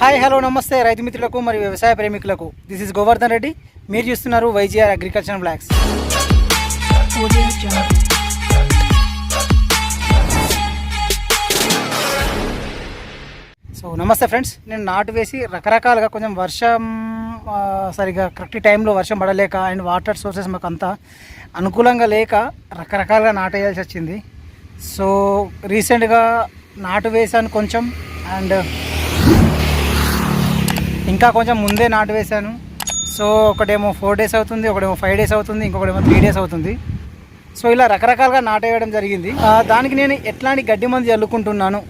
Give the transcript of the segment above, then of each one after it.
Hi hello నమస్తే రైతు మిత్రులకు మరియు వ్యవసాయ ప్రేమికులకు. This is Govardhan Reddy. మీరు చూస్తున్నారు వైజీఆర్ అగ్రికల్చర్ బ్లాక్స్ సో నమస్తే ఫ్రెండ్స్ నేను నాటు వేసి రకరకాలుగా కొంచెం వర్షం సరిగా కరెక్ట్ టైంలో వర్షం పడలేక అండ్ వాటర్ సోర్సెస్ మాకు అంతా అనుకూలంగా లేక రకరకాలుగా నాటేయాల్సి వచ్చింది. సో రీసెంట్గా నాటు వేసాను కొంచెం అండ్ ఇంకా కొంచెం ముందే నాటు వేశాను. సో ఒకటేమో ఫోర్ డేస్ అవుతుంది ఒకటేమో ఫైవ్ డేస్ అవుతుంది ఇంకొకటేమో త్రీ డేస్ అవుతుంది. సో ఇలా రకరకాలుగా నాటేయడం జరిగింది. దానికి నేను ఎట్లాంటి గడ్డి మంది చల్లుకుంటున్నాను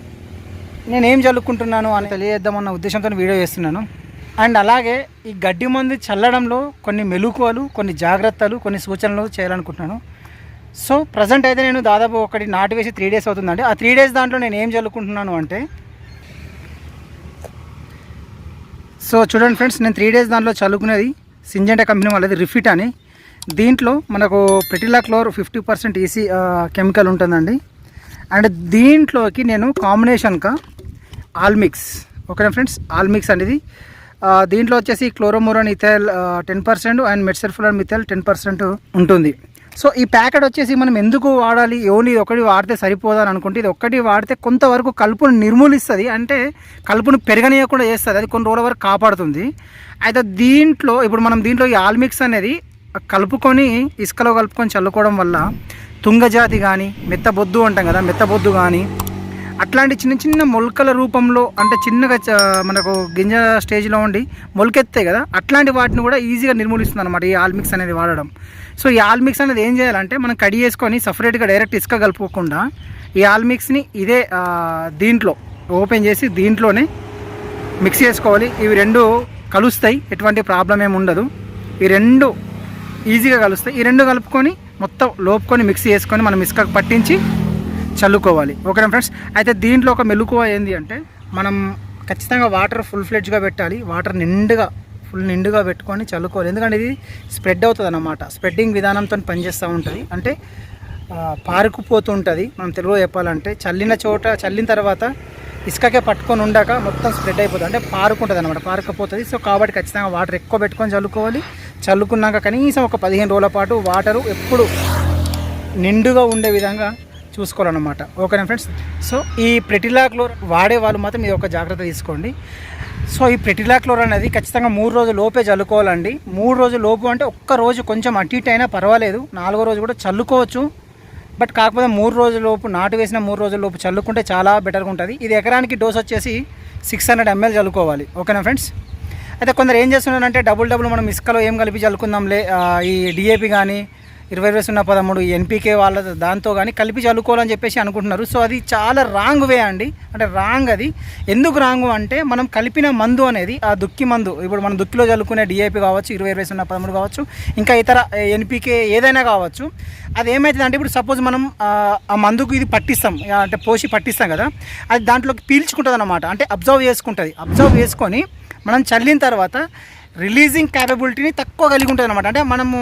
నేను ఏం చల్లుకుంటున్నాను అని తెలియజేద్దామన్న ఉద్దేశంతో వీడియో చేస్తున్నాను. అండ్ అలాగే ఈ గడ్డి మందు చల్లడంలో కొన్ని మెలకువలు కొన్ని జాగ్రత్తలు కొన్ని సూచనలు చేయాలనుకుంటున్నాను. సో ప్రజెంట్ అయితే నేను దాదాపు ఒకటి నాటు వేసి త్రీ డేస్ అవుతుందండి. ఆ త్రీ డేస్ దాంట్లో నేను ఏం చల్లుకుంటున్నాను అంటే సో చూడండి ఫ్రెండ్స్ నేను త్రీ డేస్ దాంట్లో చల్లుకునేది సింజెంటా కంపెనీ వాళ్ళది రిఫిట్ అని. దీంట్లో మనకు pretilachlor fifty percent EC chemical ఉంటుందండి. అండ్ దీంట్లోకి నేను కాంబినేషన్గా ఆల్మిక్స్ ఓకేనా ఫ్రెండ్స్? ఆల్మిక్స్ అనేది దీంట్లో వచ్చేసి chlorimuron ethyl ten percent and metsulfuron methyl ten percent ఉంటుంది. సో ఈ ప్యాకెట్ వచ్చేసి మనం ఎందుకు వాడాలి? ఓన్లీ ఇది ఒకటి వాడితే సరిపోదని అనుకుంటే ఇది ఒక్కటి వాడితే కొంతవరకు కలుపును నిర్మూలిస్తుంది. అంటే కలుపును పెరగనీయకుండా చేస్తుంది. అది కొన్ని రోజుల వరకు కాపాడుతుంది. అయితే దీంట్లో ఇప్పుడు మనం దీంట్లో ఈ ఆల్మిక్స్ అనేది కలుపుకొని ఇసుకలో కలుపుకొని చల్లుకోవడం వల్ల తుంగజాతి కానీ మెత్తబొద్దు అంటాం కదా మెత్తబొద్దు కానీ అట్లాంటి చిన్న చిన్న మొలకల రూపంలో అంటే చిన్నగా మనకు గింజ స్టేజ్లో ఉండి మొలకెత్తాయి కదా అట్లాంటి వాటిని కూడా ఈజీగా నిర్మూలిస్తుంది అనమాట ఈ ఆల్మిక్స్ అనేది వాడడం. సో ఈ ఆల్మిక్స్ అనేది ఏం చేయాలంటే మనం కడి చేసుకొని సపరేట్గా డైరెక్ట్ ఇసుక కలుపుకోకుండా ఈ ఆల్మిక్స్ని ఇదే దీంట్లో ఓపెన్ చేసి దీంట్లోనే మిక్స్ చేసుకోవాలి. ఇవి రెండు కలుస్తాయి ఎటువంటి ప్రాబ్లం ఏమి ఉండదు. ఈ రెండు ఈజీగా కలుస్తాయి. ఈ రెండు కలుపుకొని మొత్తం లోపుకొని మిక్స్ చేసుకొని మనం ఇసుకకు పట్టించి చల్లుకోవాలి. ఓకేనా ఫ్రెండ్స్? అయితే దీంట్లో ఒక మెలుకువ ఏంది అంటే మనం ఖచ్చితంగా వాటర్ ఫుల్ ఫ్లెడ్జ్గా పెట్టాలి. వాటర్ నిండుగా ఫుల్ నిండుగా పెట్టుకొని చల్లుకోవాలి. ఎందుకంటే ఇది స్ప్రెడ్ అవుతుంది అన్నమాట స్ప్రెడ్డింగ్ విధానంతో పనిచేస్తూ ఉంటుంది. అంటే పారుకుపోతుంటుంది. మనం తెలుగులో చెప్పాలంటే చల్లిన చోట చల్లిన తర్వాత ఇసుకకే పట్టుకొని ఉండక మొత్తం స్ప్రెడ్ అయిపోతుంది. అంటే పారుకుంటుంది అనమాట పారుకపోతుంది. సో కాబట్టి ఖచ్చితంగా వాటర్ ఎక్కువ పెట్టుకొని చల్లుకోవాలి. చల్లుకున్నాక కనీసం ఒక పదిహేను రోజుల పాటు వాటరు ఎప్పుడు నిండుగా ఉండే విధంగా చూసుకోవాలన్నమాట. ఓకేనా ఫ్రెండ్స్ సో ఈ ప్రెటిలాక్లోర్ వాడే వాళ్ళు మాత్రం ఇది ఒక జాగ్రత్త తీసుకోండి. సో ఈ ప్రెటిలాక్లోర్ అనేది ఖచ్చితంగా మూడు రోజుల లోపే చల్లుకోవాలండి. మూడు రోజుల లోపు అంటే ఒక్క రోజు కొంచెం అటు ఇటు అయినా పర్వాలేదు. నాలుగో రోజు కూడా చల్లుకోవచ్చు. బట్ కాకపోతే మూడు రోజుల లోపు నాటు వేసిన మూడు రోజుల లోపు చల్లుకుంటే చాలా బెటర్గా ఉంటుంది. ఇది ఎకరానికి డోస్ వచ్చేసి సిక్స్ హండ్రెడ్ ఎంఎల్ చల్లుకోవాలి. ఓకేనా ఫ్రెండ్స్ అయితే కొందరు ఏం చేస్తున్నారంటే డబుల్ డబుల్ మనం ఇసుకలో ఏం కలిపి చల్లుకుందాంలే ఈ డిఏపి కానీ ఇరవై ఇరవై సున్నా పదమూడు ఎన్పికే వాళ్ళ దాంతో కానీ కలిపి చల్లుకోవాలని చెప్పేసి అనుకుంటున్నారు. సో అది చాలా రాంగ్ వే అండి. అంటే రాంగ్ అది. ఎందుకు రాంగ్ అంటే మనం కలిపిన మందు అనేది ఆ దుక్కి మందు ఇప్పుడు మనం దుక్కిలో చల్లుకునే డిఏపి కావచ్చు ఇరవై ఇరవై సున్నా పదమూడు కావచ్చు ఇంకా ఇతర ఎన్పికే ఏదైనా కావచ్చు అది ఏమవుతుంది అంటే ఇప్పుడు సపోజ్ మనం ఆ, మందుకు ఇది పట్టిస్తాం. అంటే పోసి పట్టిస్తాం కదా. అది దాంట్లోకి పీల్చుకుంటుంది అనమాట అంటే అబ్జర్వ్ చేసుకుంటుంది. అబ్జర్వ్ చేసుకొని మనం చల్లిన తర్వాత రిలీజింగ్ క్యాపబిలిటీని తక్కువ కలిగి ఉంటుంది అనమాట అంటే మనము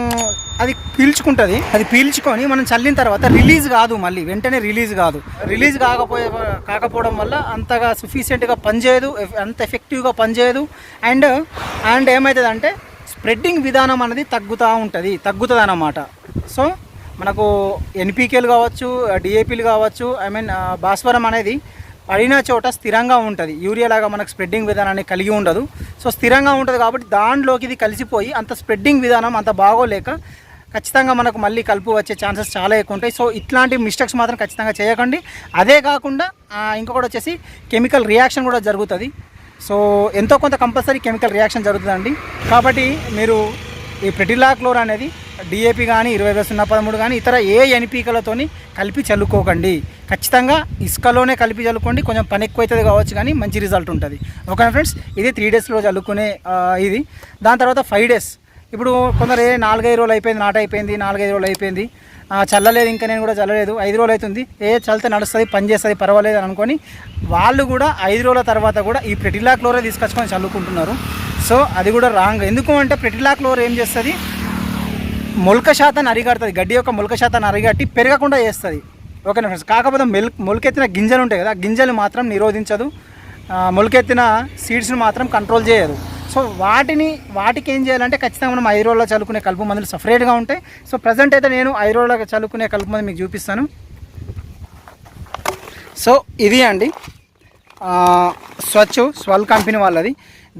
అది పీల్చుకుంటుంది. అది పీల్చుకొని మనం చల్లిన తర్వాత రిలీజ్ కాదు మళ్ళీ. వెంటనే రిలీజ్ కాదు. రిలీజ్ కాకపోయే కాకపోవడం వల్ల అంతగా సఫిషియెంట్గా పనిచేయదు అంత ఎఫెక్టివ్గా పనిచేయదు. అండ్ అండ్ ఏమవుతుంది అంటే స్ప్రెడ్డింగ్ విధానం అనేది తగ్గుతూ ఉంటుంది. తగ్గుతుంది అన్నమాట. సో మనకు ఎన్పికేలు కావచ్చు డిఏపీలు కావచ్చు ఐ మీన్ భాస్వరం అనేది పడిన చోట స్థిరంగా ఉంటుంది. యూరియా లాగా మనకు స్ప్రెడ్డింగ్ విధానాన్ని కలిగి ఉండదు. సో స్థిరంగా ఉంటుంది కాబట్టి దాంట్లోకి ఇది కలిసిపోయి అంత స్ప్రెడ్డింగ్ విధానం అంత బాగోలేక ఖచ్చితంగా మనకు మళ్ళీ కలుపు వచ్చే ఛాన్సెస్ చాలా ఎక్కువ ఉంటాయి. సో ఇట్లాంటి మిస్టేక్స్ మాత్రం ఖచ్చితంగా చేయకండి. అదే కాకుండా ఇంకొకటి వచ్చేసి కెమికల్ రియాక్షన్ కూడా జరుగుతుంది. సో ఎంతో కొంత కంపల్సరీ కెమికల్ రియాక్షన్ జరుగుతుందండి. కాబట్టి మీరు ఈ ప్రెటిలా క్లోర్ అనేది డిఏపి కానీ ఇరవై వేల సున్నా పదమూడు కానీ ఇతర ఏ ఎన్పీకలతోని కలిపి చల్లుకోకండి. ఖచ్చితంగా ఇసుకలోనే కలిపి చల్లుకోండి. కొంచెం పని ఎక్కువ అవుతుంది కావచ్చు కానీ మంచి రిజల్ట్ ఉంటుంది. ఓకేనా ఫ్రెండ్స్? ఇది త్రీ డేస్లో చల్లుకునే ఇది. దాని తర్వాత ఫైవ్ డేస్ ఇప్పుడు కొందరు ఏ నాలుగైదు రోజులు అయిపోయింది నాట అయిపోయింది నాలుగైదు రోజులు అయిపోయింది. చల్లలేదు ఇంకా నేను కూడా చల్లలేదు. ఐదు రోజులు అవుతుంది. ఏ చల్లితే నడుస్తుంది పని చేస్తుంది పర్వాలేదు అని అనుకొని వాళ్ళు కూడా ఐదు రోజుల తర్వాత కూడా ఈ ప్రెటిలా క్లోరే తీసుకొచ్చుకొని చల్లుకుంటున్నారు. సో అది కూడా రాంగ్ ఎందుకు అంటే ప్రెటిలా క్లోర్ ఏం చేస్తుంది? మొలక శాతాన్ని అరిగడుతుంది గడ్డి యొక్క మొలక శాతాన్ని అరిగట్టి పెరగకుండా చేస్తుంది. ఓకేనా ఫ్రెండ్స్. కాకపోతే మెల్ మొలకెత్తిన గింజలు ఉంటాయి కదా గింజలు మాత్రం నిరోధించదు. మొలకెత్తిన సీడ్స్ని మాత్రం కంట్రోల్ చేయదు. సో వాటిని వాటికి ఏం చేయాలంటే ఖచ్చితంగా మనం ఐరోలో చల్లుకునే కలుపు మందులు సపరేట్గా ఉంటాయి. సో ప్రజెంట్ అయితే నేను ఐరోలో చల్లుకునే కలుపు మందు మీకు చూపిస్తాను. సో ఇది అండి. స్వచ్ఛ స్వల్ కంపెనీ వాళ్ళది.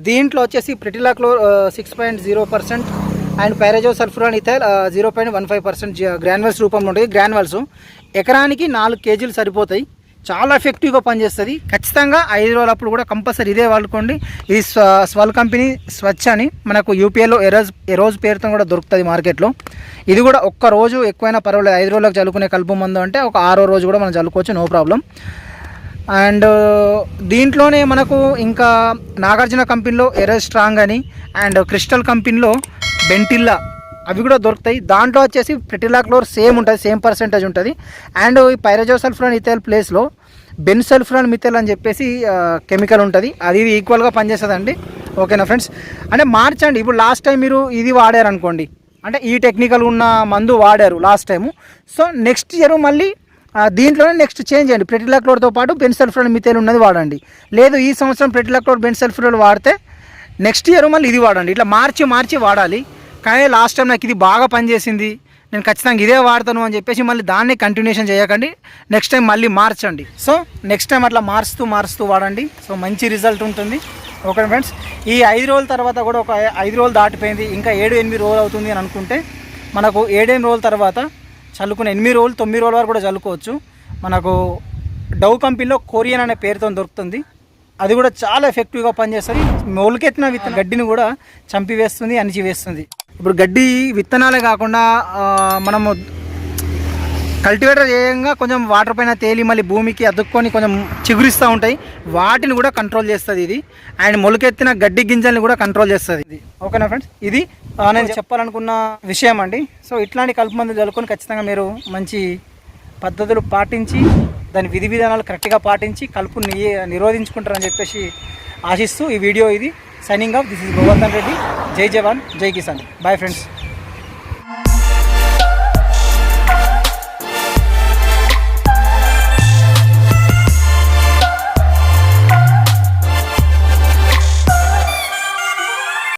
దీంట్లో వచ్చేసి pretilachlor six point zero percent and pyrazosulfuron ethyl zero point one five percent granules రూపంలో ఉంటుంది గ్రాన్వల్స్ ఎకరానికి నాలుగు కేజీలు సరిపోతాయి. చాలా ఎఫెక్టివ్గా పనిచేస్తుంది. ఖచ్చితంగా ఐదు రోజులప్పుడు కూడా కంపల్సరీ ఇదే వాడుకోండి. ఇది స్వ స్వల్ కంపెనీ స్వచ్ఛ అని మనకు యూపీఏలో ఎరోజ్ ఎరోజ్ పేరుతో కూడా దొరుకుతుంది మార్కెట్లో. ఇది కూడా ఒక్క రోజు ఎక్కువైనా పర్వాలేదు. ఐదు రోజులకు చల్లుకునే కలుపు మందు అంటే ఒక ఆరో రోజు కూడా మనం చల్లుకోవచ్చు. No problem. అండ్ దీంట్లోనే మనకు ఇంకా నాగార్జున కంపెనీలో ఎరోజ్ స్ట్రాంగ్ అని అండ్ క్రిస్టల్ కంపెనీలో బెంటిల్లా. అవి కూడా దొరుకుతాయి. దాంట్లో వచ్చేసి ప్రెటిలాక్లోర్ సేమ్ ఉంటుంది సేమ్ పర్సెంటేజ్ ఉంటుంది. అండ్ ఈ పైరజోసల్ఫ్రాన్ ఇథైల్ ప్లేస్లో బెన్సల్ఫ్రాన్ మిథైల్ అని చెప్పేసి కెమికల్ ఉంటుంది. అది ఇది ఈక్వల్గా పనిచేస్తుందండి. ఓకేనా ఫ్రెండ్స్? అంటే మార్చండి ఇప్పుడు లాస్ట్ టైం మీరు ఇది వాడారు అనుకోండి అంటే ఈ టెక్నికల్ ఉన్న మందు వాడారు last time so next year మళ్ళీ దీంట్లోనే నెక్స్ట్ చేంజ్ చేయండి ప్రెటిలాక్లోర్తో పాటు బెన్సల్ఫ్రాన్ మిథైల్ ఉన్నది వాడండి. లేదు ఈ సంవత్సరం ప్రెటిలాక్లోర్ బెన్సల్ఫ్రాన్ వాడితే నెక్స్ట్ ఇయర్ మళ్ళీ ఇది వాడండి. ఇట్లా మార్చి మార్చి వాడాలి. కానీ లాస్ట్ టైం నాకు ఇది బాగా పనిచేసింది. నేను ఖచ్చితంగా ఇదే వాడతాను అని చెప్పేసి మళ్ళీ దాన్ని కంటిన్యూషన్ చేయకండి. నెక్స్ట్ టైం మళ్ళీ మార్చండి. సో నెక్స్ట్ టైం అట్లా మారుస్తూ మారుస్తూ వాడండి. సో మంచి రిజల్ట్ ఉంటుంది. ఓకే ఫ్రెండ్స్ ఈ ఐదు రోజుల తర్వాత కూడా ఒక ఐదు రోజులు దాటిపోయింది. ఇంకా ఏడు ఎనిమిది రోజులు అవుతుంది అని అనుకుంటే మనకు ఏడెనిమిది రోజుల తర్వాత చల్లుకున్న ఎనిమిది రోజులు తొమ్మిది రోజుల వరకు కూడా చల్లుకోవచ్చు. మనకు డవ్ కంపెనీలో కొరియన్ అనే పేరుతో దొరుకుతుంది. అది కూడా చాలా ఎఫెక్టివ్గా పనిచేస్తుంది. మొలకెత్తిన విత్తన గడ్డిని కూడా చంపివేస్తుంది అణిచివేస్తుంది. ఇప్పుడు గడ్డి విత్తనాలే కాకుండా మనము కల్టివేటర్ చేయంగా కొంచెం వాటర్ పైన తేలి మళ్ళీ భూమికి అతుక్కొని కొంచెం చిగురిస్తూ ఉంటాయి. వాటిని కూడా కంట్రోల్ చేస్తుంది ఇది. అండ్ మొలకెత్తిన గడ్డి గింజల్ని కూడా కంట్రోల్ చేస్తుంది ఇది. ఓకేనా ఫ్రెండ్స్ ఇది నేను చెప్పాలనుకున్న విషయం అండి. సో ఇట్లాంటి కలుపు మందులు చల్లుకొని ఖచ్చితంగా మీరు మంచి పద్ధతులు పాటించి దాని విధి విధానాలు కరెక్ట్గా పాటించి కలుపు నిరోధించుకుంటారని చెప్పేసి ఆశిస్తూ ఈ వీడియో ఇది. Signing off this is Govardhan Reddy. జై జవాన్ జై కిసాన్. Bye friends